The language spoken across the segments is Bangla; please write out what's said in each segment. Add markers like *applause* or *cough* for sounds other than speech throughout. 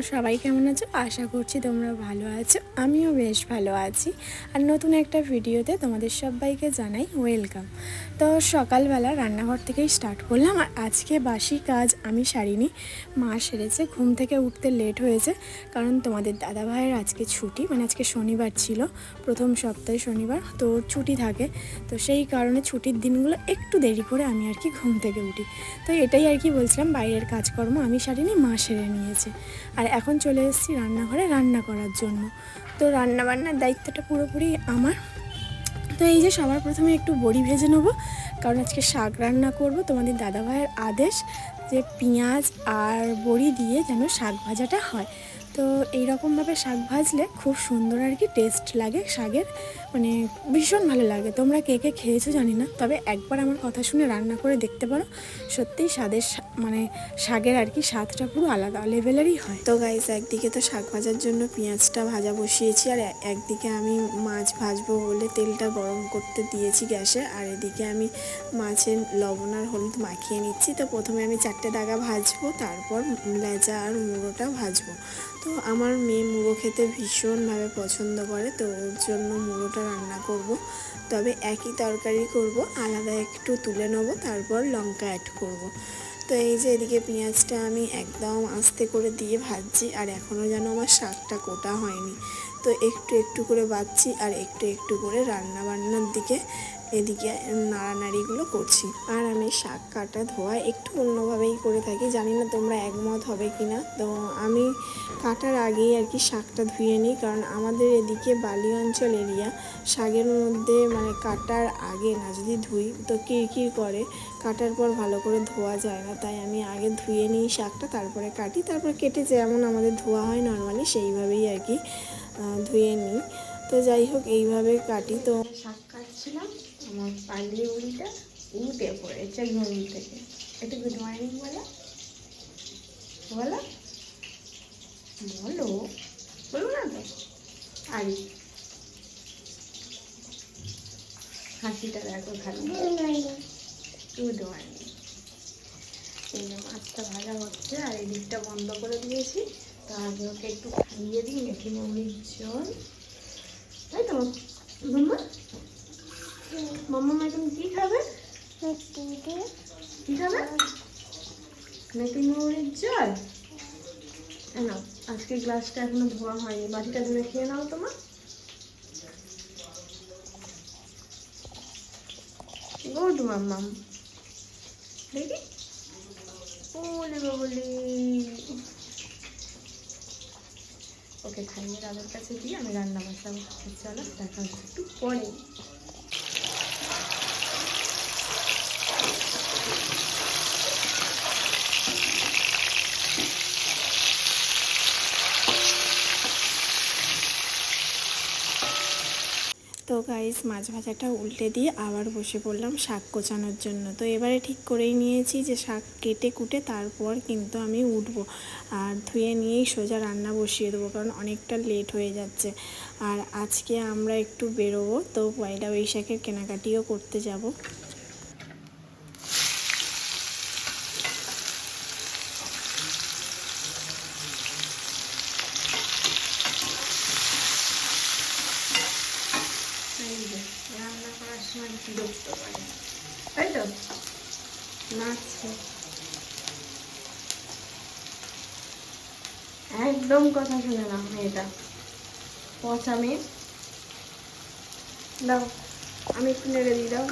তোমরা সবাই কেমন আছো? আশা করছি তোমরা ভালো আছো। আমিও বেশ ভালো আছি। আর নতুন একটা ভিডিওতে তোমাদের সবাইকে জানাই ওয়েলকাম। তো সকালবেলা রান্নাঘর থেকেই স্টার্ট করলাম। আর আজকে বাসি কাজ আমি সারিনি। মা সেরেছে, ঘুম থেকে উঠতে লেট হয়েছে। কারণ তোমাদের দাদা ভাইয়ের আজকে ছুটি মানে আজকে শনিবার ছিল, প্রথম সপ্তাহে শনিবার, তো ছুটি থাকে। তো সেই কারণে ছুটির দিনগুলো একটু দেরি করে আমি আর কি ঘুম থেকে উঠি। তো এটাই আর কি বলছিলাম, বাইরের কাজকর্ম আমি সারিনি, মা সেরে নিয়েছে। আর এখন চলে এসেছি রান্নাঘরে রান্না করার জন্য। তো রান্নাবান্নার দায়িত্বটা পুরোপুরি আমার। তো এই যে সবার প্রথমে একটু বড়ি ভেজে নেব, কারণ আজকে শাক রান্না করব। তোমাদের দাদাভাইয়ের আদেশ যে পেঁয়াজ আর বড়ি দিয়ে যেন শাক ভাজাটা হয়। তো এইরকমভাবে শাক ভাজলে খুব সুন্দর আর কি টেস্ট লাগে শাকের। মানে ভীষণ ভালো লাগে। তোমরা কে কে খেয়েছো জানি না। তবে একবার আমার কথা শুনে রান্না করে দেখতে পারো। সত্যিই স্বাদের স্বা- মানে শাকের আর কি স্বাদটা পুরো আলাদা, লেভেলেরই হয়। তো গাইস একদিকে তো শাক ভাজার জন্য পেঁয়াজটা ভাজা বসিয়েছি, আর একদিকে আমি মাছ ভাজবো বলে তেলটা গরম করতে দিয়েছি গ্যাসে, আর এদিকে আমি মাছের লবণ আর হলুদ মাখিয়ে নিচ্ছি। তো প্রথমে আমি চারটে দাগা ভাজবো, তারপর লেজা আর মুড়োটা ভাজবো। তো আমার মেয়ে মুড়ো খেতে ভীষণভাবে পছন্দ করে, তো ওর জন্য মুড়োটা রান্না করব। তবে একই তরকারি করব, আলাদা একটু তুলে নেব, তারপর লঙ্কা অ্যাড করব। তো এই যে এদিকে পেঁয়াজটা আমি একদম আস্তে করে দিয়ে ভাজছি, আর এখনও যেন আমার শাকটা কোটা হয়নি। তো একটু একটু করে বাচ্ছি আর একটু একটু করে রান্না বান্নার দিকে, এদিকে নাড়ানাড়িগুলো করছি। আর আমি শাক কাটা ধোয়া একটু অন্যভাবেই করে থাকি। জানি না তোমরা একমত হবে কি না তো আমি কাটার আগেই আর কি শাকটা ধুয়ে নিই। কারণ আমাদের এদিকে বালি অঞ্চল এরিয়া, শাকের মধ্যে মানে কাটার আগে না যদি ধুই তো কিরকির করে। কাটার পর ভালো করে ধোয়া যায় না। তাই আমি আগে ধুয়ে নিই শাকটা, তারপরে কাটি, তারপর কেটে যেমন আমাদের ধোয়া হয় নর্মালি, সেইভাবেই আর কি ধুয়ে নিই। তো যাই হোক এইভাবে কাটি। তো শাক কাটছিলাম আমার পাগলি উড়িটা উঠে পড়েছে ঘুম থেকে। একটু গুড মর্নিং বলো। বলো। বলো। বলব না তো। আরে। হাসিটা দেখো খালি গুড মর্নিং। এই মাছটা ভাজা হচ্ছে আর এই দিকটা বন্ধ করে দিয়েছি। তো ওকে একটু খাইয়ে দিই মেথি মৌরির জল তাই তো, মাম্মা? মাম্মা মা তুমি কি খাবে? কি খাবে? মেথি মৌরির জল নাও, আজকে গ্লাসটা এখনও ধোয়া হয়নি, বাটিটা ধরে খেয়ে নাও তোমার গুড মাম্মাম ওকে খাইয়ে দাদার কাছে দিয়ে আমি রান্না বসাবো। চলো দেখা হচ্ছে। একটু পরে তো গাইস মাছ ভাজাটা উল্টে দিয়ে আবার বসে পড়লাম শাক কোচানোর জন্য। তো এবারে ঠিক করেই নিয়েছি যে শাক কেটে কুটে তারপর কিন্তু আমি উঠবো আর ধুয়ে নিয়েই সোজা রান্না বসিয়ে দেবো কারণ অনেকটা লেট হয়ে যাচ্ছে। আর আজকে আমরা একটু বেরোবো, তো পয়লা বৈশাখের কেনাকাটিও করতে যাব এই যে রান্না করার সময় বিরক্ত করে তাই তো নাচছে একদম কথা শুনে না মেয়েটা। পচা মেয়ে। দাও আমি একটু নেড়ে দিই দাও।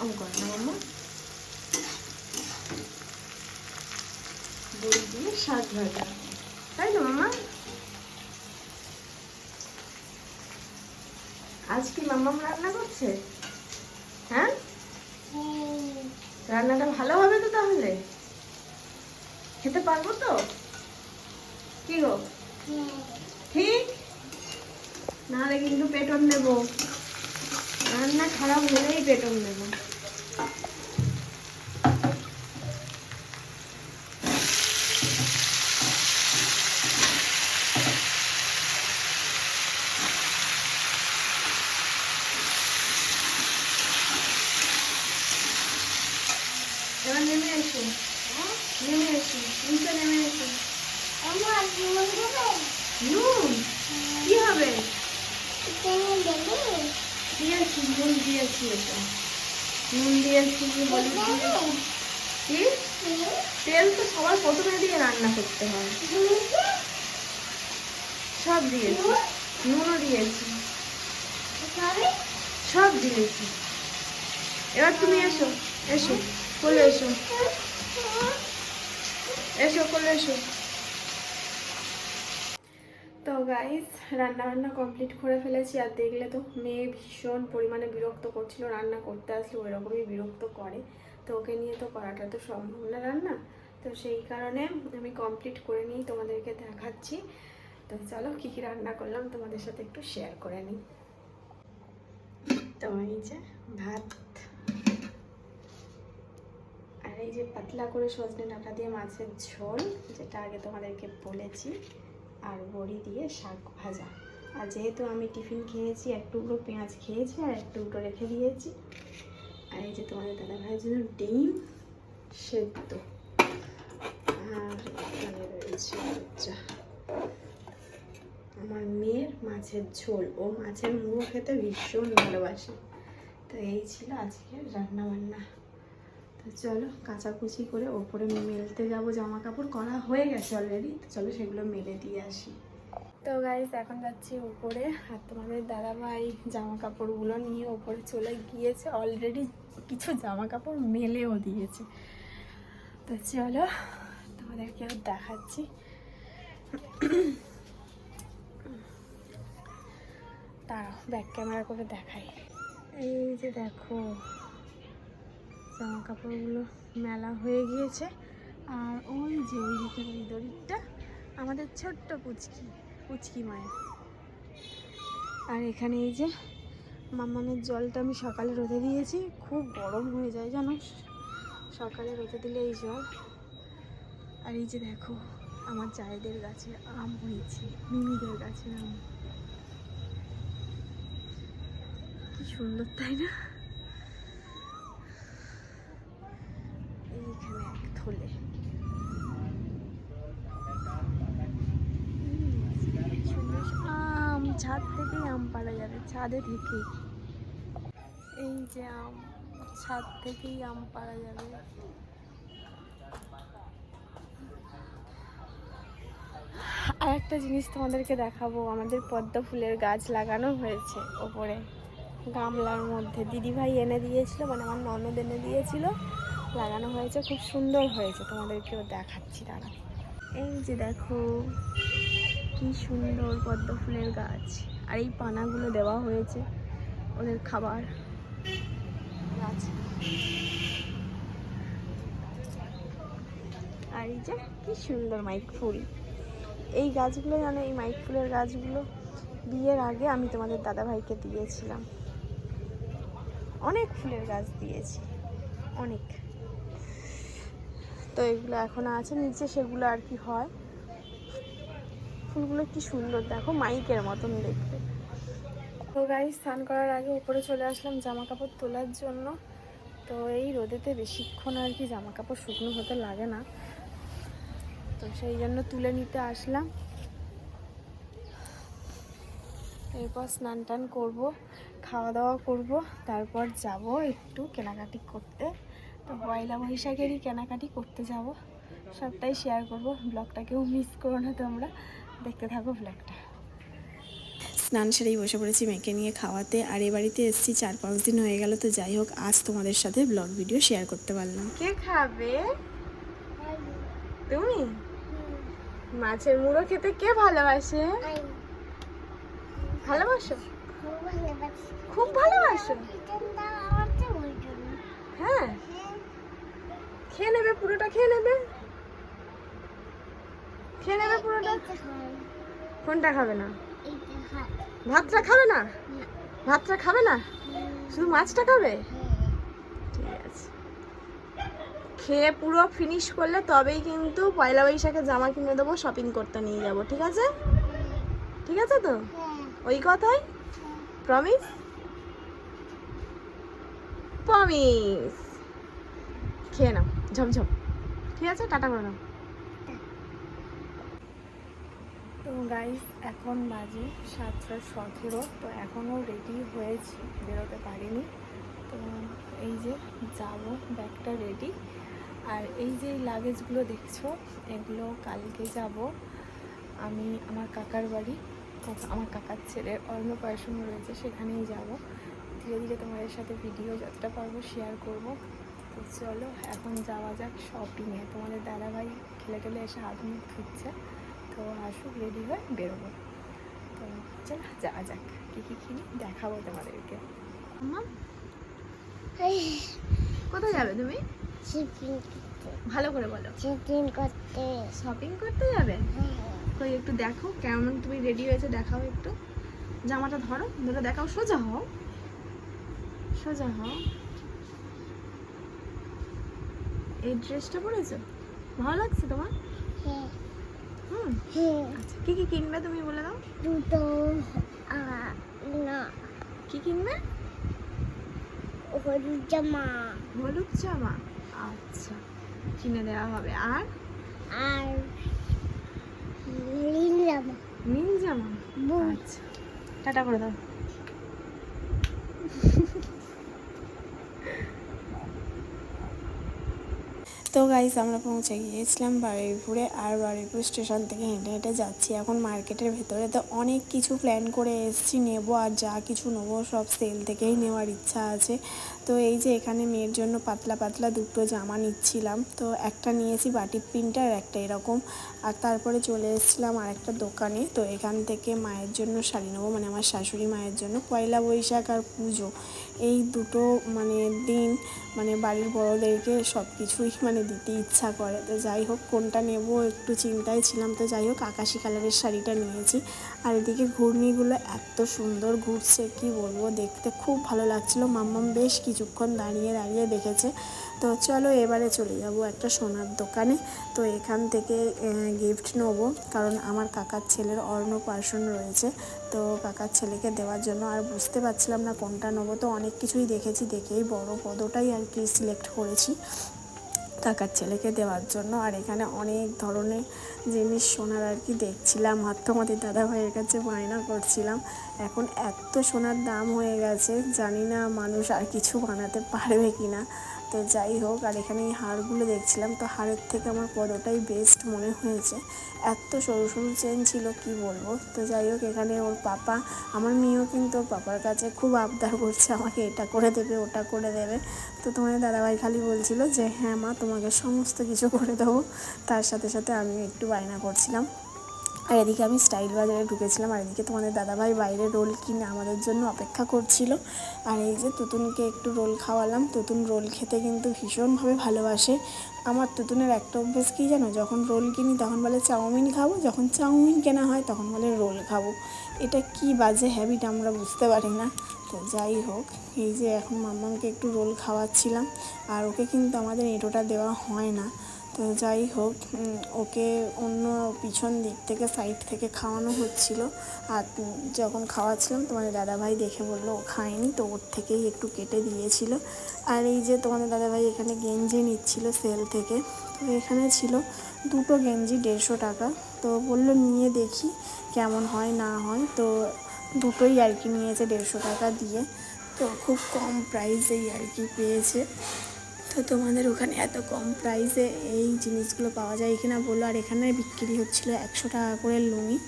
আমি কর না মাম্মা বড়ি দিয়ে শাক ভাজা। তাই তো মামা? আজ কি মাম্মাম রান্না করছে? হ্যাঁ? রান্নাটা ভালো হবে তো তাহলে? খেতে পারব তো? কি গো? ঠিক? নাহলে কিন্তু পেটন নেব। রান্না খারাপ হলেই পেটন নেব। এবার এসো। নেমে নেমে নুন হবে নুন দিয়েছি নুন দিয়েছি কি তেল তো সবার প্রথমে দিয়ে রান্না করতে হয়। সব দিয়েছি। নুনও দিয়েছি। সব দিয়েছি। এবার তুমি এসো এসো কোলে এসো। এসো কোলে এসো। তো গাইস রান্না বান্না কমপ্লিট করে ফেলেছি। আর দেখলে তো, মেয়ে ভীষণ পরিমাণে বিরক্ত করছিল, রান্না করতে আসলে ওই রকমই বিরক্ত করে। তো ওকে নিয়ে তো করাটা তো সম্ভব না রান্না। তো সেই কারণে আমি কমপ্লিট করে নিই, তোমাদেরকে দেখাচ্ছি। তো চলো, কী কী রান্না করলাম তোমাদের সাথে একটু শেয়ার করে নিই। তো এই যে, ভাত আর এই যে পাতলা করে সজনে ডাঁটা দিয়ে মাছের ঝোল, যেটা আগে তোমাদেরকে বলেছি, আর বড়ি দিয়ে শাক ভাজা। আর যেহেতু আমি টিফিন খেয়েছি, এক টুকরো পেঁয়াজ খেয়েছি আর এক টুকরো রেখে দিয়েছি। আর এই যে তোমাদের দাদা ভাইয়ের জন্য ডিম সেদ্ধ। আর এখানে রয়েছে আমার মেয়ের মাছের ঝোল। ও মাছের মুড়ো খেতে ভীষণ ভালোবাসে। তো এই ছিল আজকের রান্না বান্না তো চলো কাচাকুচি করে ওপরে মেলতে যাব জামা কাপড় করা হয়ে গেছে অলরেডি তো চলো সেগুলো মেলে দিয়ে আসি। তো গাইস এখন যাচ্ছি উপরে। আর তোমাদের দাদাভাই জামা কাপড়গুলো নিয়ে ওপরে চলে গিয়েছে। অলরেডি কিছু জামা কাপড় মেলেও দিয়েছে। তো চলো তোমাদেরকেও দেখাচ্ছি। দাঁড়াও ব্যাক ক্যামেরা করে দেখাই। এই যে দেখো জামা কাপড়গুলো মেলা হয়ে গিয়েছে। আর ওই যে ওই দিকের ওই দড়িটা, আমাদের ছোট্ট পুচকি পুচকি মায়ের। আর এখানে এই যে মামামের জলটা আমি সকালে রোদে দিয়েছি, খুব গরম হয়ে যায় জানো, সকালে রোদে দিলে এই জল। আর এই যে দেখো, আমার চায়েদের গাছে আম হয়েছে, মিমিদের গাছে আম। কি সুন্দর, তাই না এইখানে এক থলে সুন্দর আম ছাদ থেকেই আম পাড়া যাবে, ছাদে থেকে। এই যে আম, ছাদ থেকেই আম পাড়া যাবে। আর একটা জিনিস তোমাদেরকে দেখাবো, আমাদের পদ্ম ফুলের গাছ লাগানো হয়েছে ওপরে, গামলার মধ্যে। দিদিভাই এনে দিয়েছিল মানে আমার ননদ এনে দিয়েছিল, লাগানো হয়েছে, খুব সুন্দর হয়েছে। তোমাদেরকেও দেখাচ্ছি, দাঁড়া। এই যে দেখো, কি সুন্দর পদ্ম ফুলের গাছ। আর এই পানাগুলো দেওয়া হয়েছে ওদের খাবার। আর এই যে কি সুন্দর মাইক ফুল। এই গাছগুলো জানো এই মাইক ফুলের গাছগুলো বিয়ের আগে আমি তোমাদের দাদাভাইকে দিয়েছিলাম। অনেক ফুলের গাছ দিয়েছি, অনেক। তো এগুলো এখনও আছে, নিচে সেগুলো আর কি হয়। ফুলগুলো কি সুন্দর, দেখো মাইকের মতন দেখতে। তো গাড়ি স্নান করার আগে উপরে চলে আসলাম জামা কাপড় তোলার জন্য। তো এই রোদেতে বেশিক্ষণ আর কি জামা কাপড় শুকনো হতে লাগে না। তো সেই জন্য তুলে নিতে আসলাম। এরপর স্নান টান করব খাওয়া দাওয়া করব, তারপর যাব একটু কেনাকাটি করতে। তো পয়লা বৈশাখেরই কেনাকাটি করতে যাব। সবটাই শেয়ার করব ব্লগটাকেও মিস করো না তোমরা। দেখতে থাকো ব্লগটা স্নান সেরেই বসে পড়েছি মেয়েকে নিয়ে খাওয়াতে। আর এ বাড়িতে এসেছি চার পাঁচ দিন হয়ে গেল তো যাই হোক আজ তোমাদের সাথে ব্লগ ভিডিও শেয়ার করতে পারলাম। কে খাবে? তুমি? মাছের মুড়ো খেতে কে ভালোবাসে? ভালোবাসো? খুব ভালোবাসো? হ্যাঁ। খেয়ে নেবে পুরোটা খেয়ে নেবে। খেয়ে নেবে পুরোটা? কোনটা খাবে না? ভাতটা খাবে না? ভাতটা খাবে না? শুধু মাছটা খাবে? ঠিক আছে। খেয়ে পুরো ফিনিশ করলে তবেই কিন্তু পয়লা বৈশাখে জামা কিনে দেবো শপিং করতে নিয়ে যাব ঠিক আছে? ঠিক আছে তো? ওই কথাই? প্রমিস প্রমিস খেয়ে নাও। ঝমঝম। ঠিক আছে? টাটা করে দাও তো গাইস এখন বাজে সাতটা সতেরো, তো এখনও রেডি হয়েছি, বেরোতে পারিনি। তো এই যে যাব, ব্যাগটা রেডি আর এই যে লাগেজগুলো দেখছ, এগুলো কালকে যাব। আমি, আমার কাকার বাড়ি আমার কাকার ছেলের অন্নপ্রাশন রয়েছে, সেখানেই যাব। ধীরে ধীরে তোমাদের সাথে ভিডিও যতটা পারব শেয়ার করব। তো চলো, এখন যাওয়া যাক শপিংয়ে তোমাদের দাদাভাই খেলে টেলে এসে হাত মুখ তো আসুক রেডি হয়ে বেরোবো। তো চলো যাওয়া যাক। কী কী কিনি দেখাবো তোমাদেরকে। কোথায় যাবে তুমি? ভালো করে বলো। চিকেন করতে। শপিং করতে যাবে? কই একটু দেখো কেমন তুমি রেডি হয়েছে দেখাও একটু। জামাটা ধরো ধরে দেখাও সোজা হও। সোজা হও। এই ড্রেসটা পরেছো? ভালো লাগছে তোমার? হ্যাঁ হ্যাঁ আচ্ছা কি কি কিনবে তুমি বলে দাও? দুটো না। কি কিনবে? হলুদ জামা। হলুদ জামা। আচ্ছা কিনে দেওয়া হবে। আর? আর নীল জামা। নীল জামা? আচ্ছা টাটা করে দাও। *laughs* তো গাইস আমরা পৌঁছে গিয়েছিলাম বারুইপুরে আর বারুইপুর স্টেশন থেকে হেঁটে হেঁটে যাচ্ছি এখন মার্কেটের ভেতরে। তো অনেক কিছু প্ল্যান করে এসেছি নেব আর যা কিছু নেব সব সেল থেকেই নেওয়ার ইচ্ছা আছে। তো এই যে এখানে মেয়ের জন্য পাতলা পাতলা দুটো জামা নিচ্ছিলাম। তো একটা নিয়েছি বাটির প্রিন্টার একটা এরকম। আর তারপরে চলে এসেছিলাম আর একটা দোকানে। তো এখান থেকে মায়ের জন্য শাড়ি নেব মানে আমার শাশুড়ি মায়ের জন্য পয়লা বৈশাখ আর পুজো। এই দুটো মানে দিন মানে বাড়ির বড়োদেরকে সব কিছুই মানে দিতে ইচ্ছা করে। তো যাই হোক, কোনটা নেব একটু চিন্তায় ছিলাম। তো যাই হোক, আকাশি কালারের শাড়িটা নিয়েছি। আর এদিকে ঘূর্ণিগুলো এত সুন্দর ঘুরছে, কি বলব, দেখতে খুব ভালো লাগছিল। মাম্মাম বেশ কিছুক্ষণ দাঁড়িয়ে দাঁড়িয়ে দেখেছে। তো চলো এবারে চলে যাব একটা সোনার দোকানে। তো এখান থেকে গিফট নেব, কারণ আমার কাকার ছেলের অন্নপ্রাশন রয়েছে। তো কাকার ছেলেকে দেওয়ার জন্য আর বুঝতে পারছিলাম না কোনটা নেব। তো অনেক কিছুই দেখেছি, দেখেই বড় পদটাই আর কি সিলেক্ট করেছি কাকার ছেলেকে দেওয়ার জন্য। আর এখানে অনেক ধরনের জিনিস সোনার আর কি দেখছিলাম। আর তোমাদের দাদা ভাইয়ের কাছে বায়না করছিলাম। এখন এত সোনার দাম হয়ে গেছে, জানি না মানুষ আর কিছু বানাতে পারবে কি না তো যাই হোক, আর এখানে এই হারগুলো দেখছিলাম, তো হারের থেকে আমার পদটাই বেস্ট মনে হয়েছে। এত সরু সরু চেন ছিল, কি বলব? তো যাই হোক, এখানে ওর পাপা, আমার মেয়েও কিন্তু ওর পাপার কাছে খুব আবদার করছে, আমাকে এটা করে দেবে, ওটা করে দেবে। তো তোমাদের দাদাভাই খালি বলছিল যে হ্যাঁ মা, তোমাকে সমস্ত কিছু করে দেবো। তার সাথে সাথে আমি একটু বায়না করছিলাম। আর এদিকে আমি স্টাইল বাজারে ঢুকেছিলাম আর এদিকে তোমাদের দাদাভাই বাইরে রোল কিনে আমাদের জন্য অপেক্ষা করছিল। আর এই যে তুতুনকে একটু রোল খাওয়ালাম, তুতুন রোল খেতে কিন্তু ভীষণভাবে ভালোবাসে। আমার তুতুনের একটা অভ্যেস কী জানো? যখন রোল কিনি তখন বলে চাউমিন খাব, যখন চাউমিন কেনা হয় তখন বলে রোল খাব। এটা কি বাজে হ্যাবিট আমরা বুঝতে পারি না। তো যাই হোক, এই যে এখন মাম্মামকে একটু রোল খাওয়াচ্ছিলাম আর ওকে কিন্তু আমাদের এঁটোটা দেওয়া হয় না। তো যাই হোক ওকে অন্য পিছন দিক থেকে সাইড থেকে খাওয়ানো হচ্ছিল। আর যখন খাওয়াচ্ছিলাম তোমাদের দাদাভাই দেখে বলল, ও খায়নি। তো ওর থেকেই একটু কেটে দিয়েছিল। আর এই যে তোমাদের দাদাভাই এখানে গেঞ্জি নিচ্ছিল সেল থেকে, তো এখানে ছিল দুটো গেঞ্জি দেড়শো টাকা। তো বলল, নিয়ে দেখি কেমন হয়, না হয়। তো দুটোই আর কি নিয়েছে দেড়শো টাকা দিয়ে। তো খুব কম প্রাইসেই আর কি পেয়েছে। তো তোমাদের ওখানে এত কম প্রাইসে এই জিনিসগুলো পাওয়া যায় কিনা বলল আর এখানে বিক্রি হচ্ছিল একশো টাকা করে লুঙ্গি।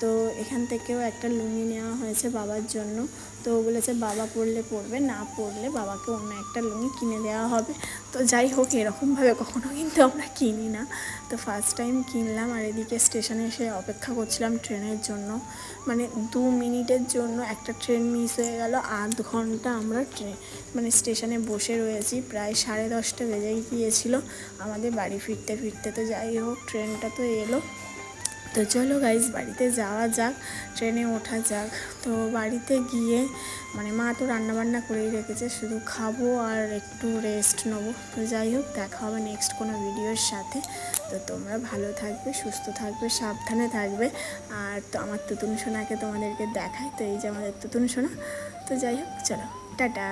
তো এখান থেকেও একটা লুঙ্গি নেওয়া হয়েছে বাবার জন্য। তো বলেছে, বাবা পড়লে পড়বে না পড়লে বাবাকে অন্য একটা লুঙ্গি কিনে দেওয়া হবে। তো যাই হোক, এরকমভাবে কখনো কিন্তু আমরা কিনি না। তো ফার্স্ট টাইম কিনলাম আর এদিকে স্টেশনে এসে অপেক্ষা করছিলাম ট্রেনের জন্য। মানে দু মিনিটের জন্য একটা ট্রেন মিস হয়ে গেল, আধ ঘণ্টা আমরা ট্রেন মানে স্টেশনে বসে রয়েছি। প্রায় সাড়ে দশটা বেজেই গিয়েছিল। আমাদের বাড়ি ফিরতে ফিরতে তো যাই হোক, ট্রেনটা তো এলো। তো চলো গাইজ বাড়িতে যাওয়া যাক, ট্রেনে ওঠা যাক। তো বাড়িতে গিয়ে মানে মা তো রান্নাবান্না করেই রেখেছে, শুধু খাব আর একটু রেস্ট নেব। তো যাই হোক, দেখা হবে নেক্সট কোনো ভিডিওর সাথে। তো তোমরা ভালো থাকবে, সুস্থ থাকবে, সাবধানে থাকবে। আর তো আমার তুতুন সোনাকে তোমাদেরকে দেখায় তো এই যে আমাদের তুতুন সোনা। তো যাই হোক, চলো, টাটা।